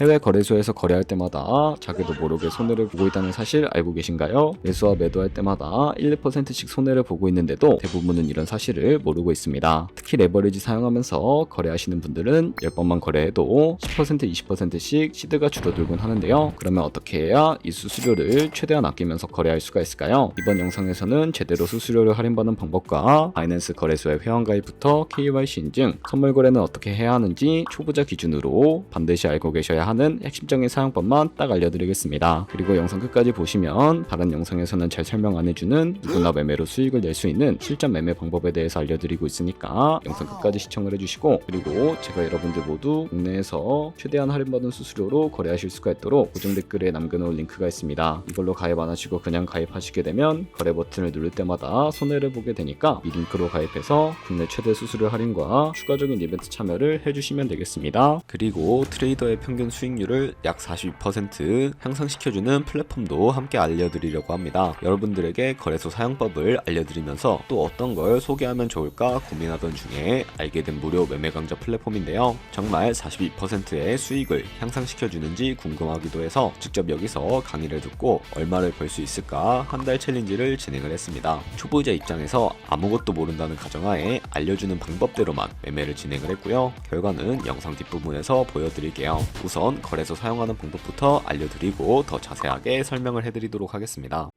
해외 거래소에서 거래할 때마다 자기도 모르게 손해를 보고 있다는 사실 알고 계신가요? 매수와 매도할 때마다 1, 2%씩 손해를 보고 있는데도 대부분은 이런 사실을 모르고 있습니다. 특히 레버리지 사용하면서 거래하시는 분들은 10번만 거래해도 10% 20%씩 시드가 줄어들곤 하는데요. 그러면 어떻게 해야 이 수수료를 최대한 아끼면서 거래할 수가 있을까요? 이번 영상에서는 제대로 수수료를 할인받는 방법과 바이낸스 거래소의 회원가입부터 KYC 인증, 선물 거래는 어떻게 해야 하는지 초보자 기준으로 반드시 알고 계셔야 하는 핵심적인 사용법만 딱 알려드리겠습니다. 그리고 영상 끝까지 보시면 다른 영상에서는 잘 설명 안 해주는 누구나 매매로 수익을 낼 수 있는 실전 매매 방법에 대해서 알려드리고 있으니까 영상 끝까지 시청을 해주시고 그리고 제가 여러분들 모두 국내에서 최대한 할인받은 수수료로 거래하실 수가 있도록 고정 댓글에 남겨놓은 링크가 있습니다. 이걸로 가입 안 하시고 그냥 가입하시게 되면 거래 버튼을 누를 때마다 손해를 보게 되니까 이 링크로 가입해서 국내 최대 수수료 할인과 추가적인 이벤트 참여를 해주시면 되겠습니다. 그리고 트레이더의 평균 수익률을 약 42% 향상시켜주는 플랫폼도 함께 알려드리려고 합니다. 여러분들에게 거래소 사용법을 알려드리면서 또 어떤 걸 소개하면 좋을까 고민하던 중에 알게 된 무료 매매 강좌 플랫폼인데요. 정말 42%의 수익을 향상시켜주는지 궁금하기도 해서 직접 여기서 강의를 듣고 얼마를 벌 수 있을까 한 달 챌린지를 진행을 했습니다. 초보자 입장에서 아무것도 모른다는 가정하에 알려주는 방법대로만 매매를 진행을 했고요. 결과는 영상 뒷부분에서 보여드릴게요. 우선 거래소 사용하는 방법부터 알려드리고 더 자세하게 설명을 해드리도록 하겠습니다.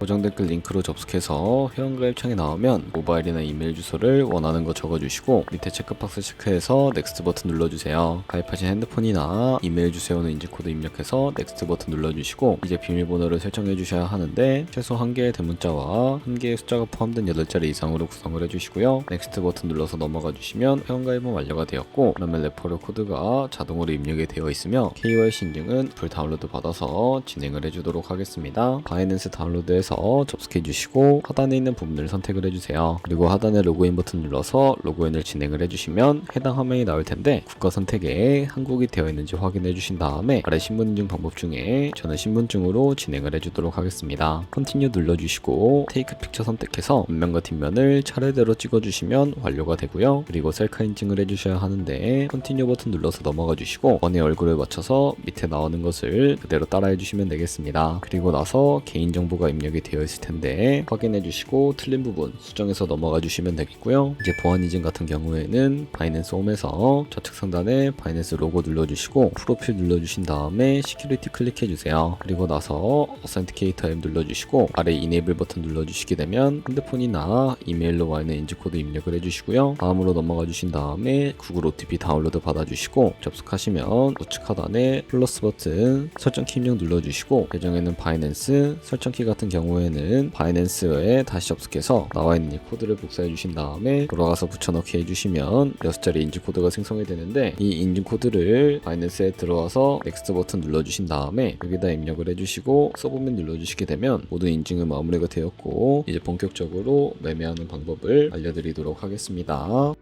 고정 댓글 링크로 접속해서 회원가입 창에 나오면 모바일이나 이메일 주소를 원하는 거 적어주시고 밑에 체크박스 체크해서 넥스트 버튼 눌러주세요. 가입하신 핸드폰이나 이메일 주소는 인증 코드 입력해서 넥스트 버튼 눌러주시고 이제 비밀번호를 설정해 주셔야 하는데 최소 한 개의 대문자와 한 개의 숫자가 포함된 8자리 이상으로 구성을 해주시고요. 넥스트 버튼 눌러서 넘어가 주시면 회원가입은 완료가 되었고 그러면 레퍼럴 코드가 자동으로 입력이 되어 있으며 KYC 인증은 불 다운로드 받아서 진행을 해주도록 하겠습니다. 바이낸스 다운로드 해서 접속해 주시고 하단에 있는 부분을 선택을 해주세요. 그리고 하단에 로그인 버튼 눌러서 로그인을 진행을 해주시면 해당 화면이 나올 텐데 국가 선택에 한국이 되어 있는지 확인해 주신 다음에 아래 신분 인증 방법 중에 저는 신분증으로 진행을 해주도록 하겠습니다. 컨티뉴 눌러주시고 테이크 픽처 선택해서 앞면과 뒷면을 차례대로 찍어주시면 완료가 되고요. 그리고 셀카 인증을 해주셔야 하는데 컨티뉴 버튼 눌러서 넘어가 주시고 원의 얼굴을 맞춰서 밑에 나오는 것을 그대로 따라해 주시면 되겠습니다. 그리고 나서 개인정보가 입력이 되어 있을 텐데 확인해 주시고 틀린 부분 수정해서 넘어가 주시면 되겠고요. 이제 보안 이전 같은 경우에는 바이낸스 홈에서 좌측 상단에 바이낸스 로고 눌러주시고 프로필 눌러주신 다음에 시큐리티 클릭해 주세요. 그리고 나서 어센티케이터 앱 눌러주시고 아래 이네이블 버튼 눌러주시게 되면 핸드폰이나 이메일로 와 있는 인증 코드 입력을 해주시고요. 다음으로 넘어가 주신 다음에 구글 OTP 다운로드 받아주시고 접속하시면 우측 하단에 플러스 버튼 설정 키 입력 눌러주시고 계정에는 바이낸스 설정 키 같은 경우 에는 바이낸스에 다시 접속해서 나와 있는 이 코드를 복사해 주신 다음에 돌아가서 붙여넣기 해주시면 6자리 인증 코드가 생성이 되는데 이 인증 코드를 바이낸스에 들어와서 넥스트 버튼 눌러주신 다음에 여기다 입력을 해주시고 서브밋 눌러주시게 되면 모든 인증은 마무리가 되었고 이제 본격적으로 매매하는 방법을 알려드리도록 하겠습니다.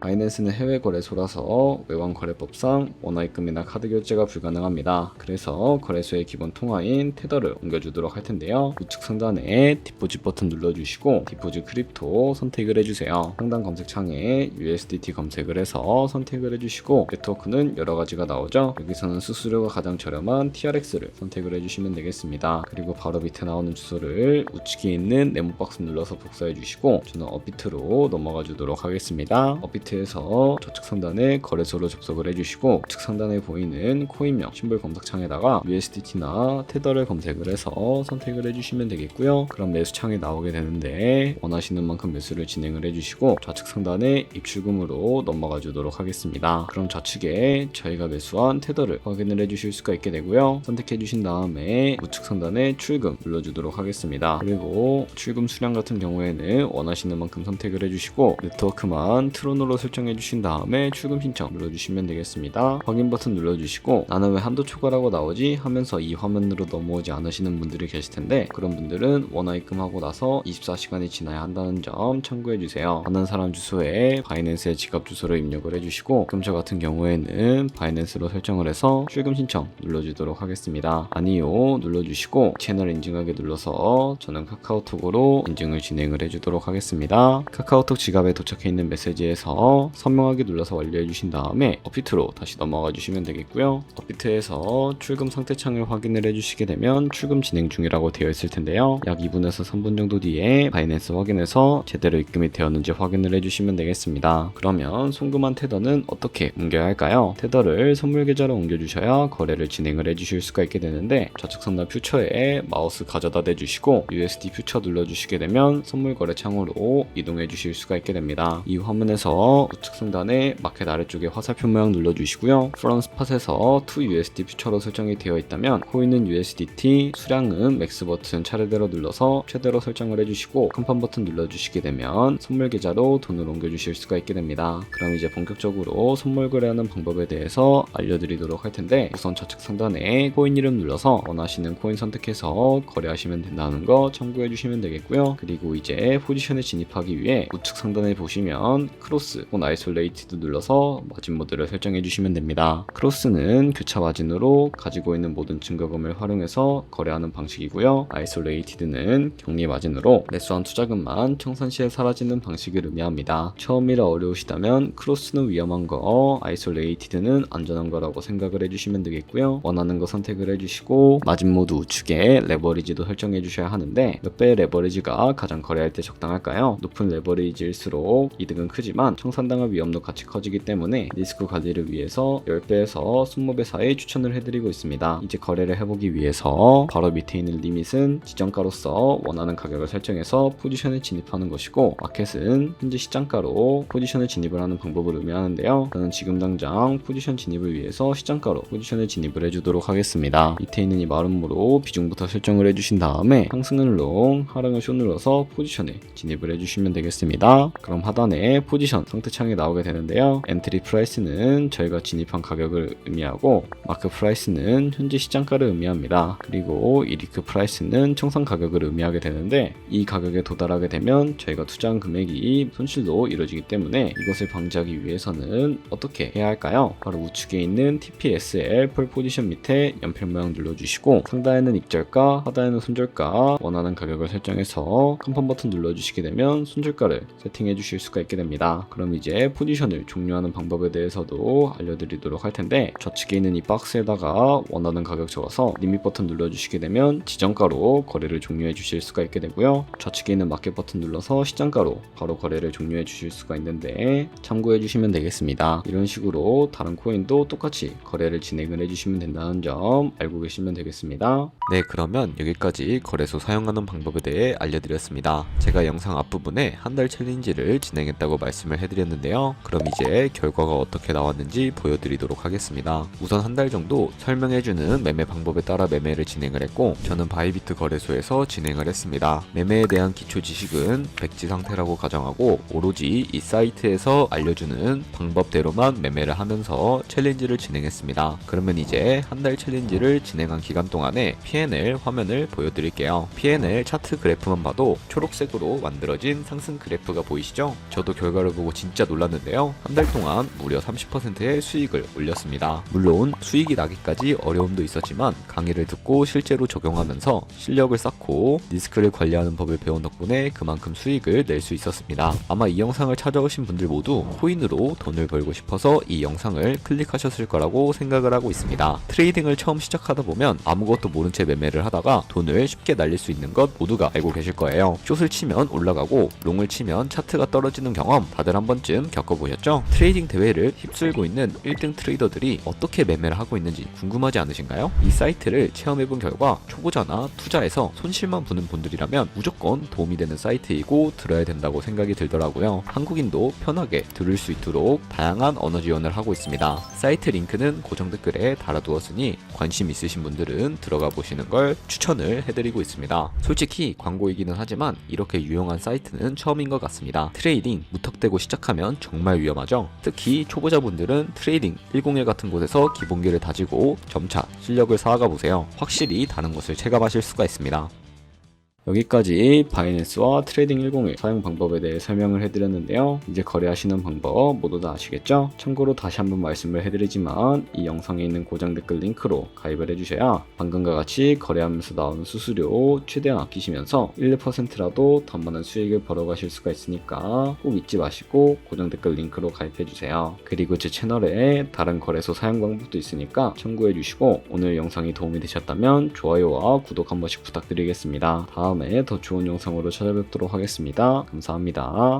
바이낸스는 해외 거래소라서 외환 거래법상 원화입금이나 카드 결제가 불가능합니다. 그래서 거래소의 기본 통화인 테더를 옮겨주도록 할 텐데요. 우측 상단에 디포짓 버튼 눌러주시고 디포짓 크립토 선택을 해주세요. 상단 검색창에 USDT 검색을 해서 선택을 해주시고 네트워크는 여러 가지가 나오죠. 여기서는 수수료가 가장 저렴한 TRX를 선택을 해주시면 되겠습니다. 그리고 바로 밑에 나오는 주소를 우측에 있는 네모 박스 눌러서 복사해 주시고 저는 업비트로 넘어가 주도록 하겠습니다. 업비트 에서 좌측 상단에 거래소로 접속을 해주시고 우측 상단에 보이는 코인명 심볼 검색창에다가 USDT나 테더를 검색을 해서 선택을 해주시면 되겠고요. 그럼 매수창에 나오게 되는데 원하시는 만큼 매수를 진행을 해주시고 좌측 상단에 입출금으로 넘어가 주도록 하겠습니다. 그럼 좌측에 저희가 매수한 테더를 확인을 해주실 수가 있게 되고요. 선택해 주신 다음에 우측 상단에 출금 눌러주도록 하겠습니다. 그리고 출금 수량 같은 경우에는 원하시는 만큼 선택을 해주시고 네트워크만 트론으로 설정해 주신 다음에 출금 신청 눌러주시면 되겠습니다. 확인 버튼 눌러주시고 나는 왜 한도 초과라고 나오지 하면서 이 화면으로 넘어오지 않으시는 분들이 계실 텐데 그런 분들은 원화 입금 하고 나서 24시간이 지나야 한다는 점 참고해 주세요. 아는 사람 주소에 바이낸스의 지갑 주소를 입력을 해주시고 그럼 저 같은 경우에는 바이낸스로 설정을 해서 출금 신청 눌러주도록 하겠습니다. 아니요 눌러주시고 채널 인증하게 눌러서 저는 카카오톡으로 인증을 진행을 해주도록 하겠습니다. 카카오톡 지갑에 도착해 있는 메시지에서 선명하게 눌러서 완료해 주신 다음에 업비트로 다시 넘어가 주시면 되겠고요. 업비트에서 출금 상태 창을 확인을 해 주시게 되면 출금 진행 중이라고 되어 있을 텐데요. 약 2분에서 3분 정도 뒤에 바이낸스 확인해서 제대로 입금이 되었는지 확인을 해 주시면 되겠습니다. 그러면 송금한 테더는 어떻게 옮겨야 할까요? 테더를 선물 계좌로 옮겨 주셔야 거래를 진행을 해 주실 수가 있게 되는데 좌측 상단 퓨처에 마우스 가져다 대 주시고 USD 퓨처 눌러 주시게 되면 선물 거래 창으로 이동해 주실 수가 있게 됩니다. 이 화면에서 우측 상단에 마켓 아래쪽에 화살표 모양 눌러 주시고요. 프론 스팟에서 to USD 퓨처로 설정이 되어 있다면 코인은 USDT, 수량은 맥스 버튼 차례대로 눌러서 최대로 설정을 해주시고 간판 버튼 눌러주시게 되면 선물 계좌로 돈을 옮겨주실 수가 있게 됩니다. 그럼 이제 본격적으로 선물 거래하는 방법에 대해서 알려드리도록 할 텐데 우선 좌측 상단에 코인 이름 눌러서 원하시는 코인 선택해서 거래하시면 된다는 거 참고해 주시면 되겠고요. 그리고 이제 포지션에 진입하기 위해 우측 상단에 보시면 크로스 혹은 아이솔레이티드 눌러서 마진 모드를 설정해 주시면 됩니다. 크로스는 교차 마진으로 가지고 있는 모든 증거금을 활용해서 거래하는 방식이고요. 아이솔레이티드는 격리 마진으로 매수한 투자금만 청산 시에 사라지는 방식을 의미합니다. 처음이라 어려우시다면 크로스는 위험한 거, 아이솔레이티드는 안전한 거라고 생각을 해주시면 되겠고요. 원하는 거 선택을 해주시고 마진 모드 우측에 레버리지도 설정해 주셔야 하는데 몇 배의 레버리지가 가장 거래할 때 적당할까요? 높은 레버리지일수록 이득은 크지만 청산 당할 위험도 같이 커지기 때문에 리스크 관리를 위해서 10배에서 20배 사이 추천을 해드리고 있습니다. 이제 거래를 해보기 위해서 바로 밑에 있는 리밋은 지정가로서 원하는 가격을 설정해서 포지션에 진입하는 것이고 마켓은 현재 시장가로 포지션에 진입을 하는 방법을 의미하는데요. 저는 지금 당장 포지션 진입을 위해서 시장가로 포지션에 진입을 해주도록 하겠습니다. 밑에 있는 이 마름모로 비중부터 설정을 해주신 다음에 상승을 롱, 하락을 숏 눌러서 포지션에 진입을 해주시면 되겠습니다. 그럼 하단에 포지션 상태 창이 나오게 되는데요. 엔트리 프라이스는 저희가 진입한 가격을 의미하고 마크 프라이스는 현재 시장가를 의미합니다. 그리고 이 리크 프라이스는 청산 가격을 의미하게 되는데 이 가격에 도달하게 되면 저희가 투자한 금액이 손실도 이루어지기 때문에 이것을 방지하기 위해서는 어떻게 해야 할까요? 바로 우측에 있는 TPSL 폴 포지션 밑에 연필 모양 눌러주시고 상단에는 익절가, 하단에는 손절가 원하는 가격을 설정해서 컴펌 버튼 눌러주시게 되면 손절가를 세팅해 주실 수가 있게 됩니다. 그럼 이제 포지션을 종료하는 방법에 대해서도 알려드리도록 할 텐데 좌측에 있는 이 박스에다가 원하는 가격 적어서 리밋 버튼 눌러주시게 되면 지정가로 거래를 종료해 주실 수가 있게 되고요. 좌측에 있는 마켓 버튼 눌러서 시장가로 바로 거래를 종료해 주실 수가 있는데 참고해 주시면 되겠습니다. 이런 식으로 다른 코인도 똑같이 거래를 진행을 해주시면 된다는 점 알고 계시면 되겠습니다. 네, 그러면 여기까지 거래소 사용하는 방법에 대해 알려드렸습니다. 제가 영상 앞부분에 한 달 챌린지를 진행했다고 말씀을 해드렸 는데요. 그럼 이제 결과가 어떻게 나왔는지 보여드리도록 하겠습니다. 우선 한 달 정도 설명해주는 매매 방법에 따라 매매를 진행을 했고, 저는 바이비트 거래소에서 진행을 했습니다. 매매에 대한 기초 지식은 백지 상태라고 가정하고, 오로지 이 사이트에서 알려주는 방법대로만 매매를 하면서 챌린지를 진행했습니다. 그러면 이제 한 달 챌린지를 진행한 기간 동안에 PNL 화면을 보여드릴게요. PNL 차트 그래프만 봐도 초록색으로 만들어진 상승 그래프가 보이시죠? 저도 결과를 보고 진짜 놀랐는데요. 한 달 동안 무려 30%의 수익을 올렸습니다. 물론 수익이 나기까지 어려움도 있었지만 강의를 듣고 실제로 적용하면서 실력을 쌓고 리스크를 관리하는 법을 배운 덕분에 그만큼 수익을 낼 수 있었습니다. 아마 이 영상을 찾아오신 분들 모두 코인으로 돈을 벌고 싶어서 이 영상을 클릭하셨을 거라고 생각을 하고 있습니다. 트레이딩을 처음 시작하다 보면 아무것도 모른 채 매매를 하다가 돈을 쉽게 날릴 수 있는 것 모두가 알고 계실 거예요. 숏을 치면 올라가고 롱을 치면 차트가 떨어지는 경험 다들 한번 쯤 겪어보셨죠? 트레이딩 대회를 휩쓸고 있는 1등 트레이더들이 어떻게 매매를 하고 있는지 궁금하지 않으신가요? 이 사이트를 체험해본 결과 초보자나 투자에서 손실만 보는 분들이라면 무조건 도움이 되는 사이트이고 들어야 된다고 생각이 들더라고요. 한국인도 편하게 들을 수 있도록 다양한 언어 지원을 하고 있습니다. 사이트 링크는 고정 댓글에 달아두었으니 관심 있으신 분들은 들어가 보시는 걸 추천을 해드리고 있습니다. 솔직히 광고이기는 하지만 이렇게 유용한 사이트는 처음인 것 같습니다. 트레이딩 무턱대고 시작 하면 정말 위험하죠. 특히 초보자분들은 트레이딩 101 같은 곳에서 기본기를 다지고 점차 실력을 쌓아가 보세요. 확실히 다른 것을 체감하실 수가 있습니다. 여기까지 바이낸스와 트레이딩 101 사용 방법에 대해 설명을 해드렸는데요. 이제 거래하시는 방법 모두 다 아시겠죠? 참고로 다시 한번 말씀을 해드리지만 이 영상에 있는 고정 댓글 링크로 가입을 해주셔야 방금과 같이 거래하면서 나오는 수수료 최대한 아끼시면서 1, 2%라도 더 많은 수익을 벌어가실 수가 있으니까 꼭 잊지 마시고 고정 댓글 링크로 가입해주세요. 그리고 제 채널에 다른 거래소 사용 방법도 있으니까 참고해주시고 오늘 영상이 도움이 되셨다면 좋아요와 구독 한 번씩 부탁드리겠습니다. 다음에 더 좋은 영상으로 찾아뵙도록 하겠습니다. 감사합니다.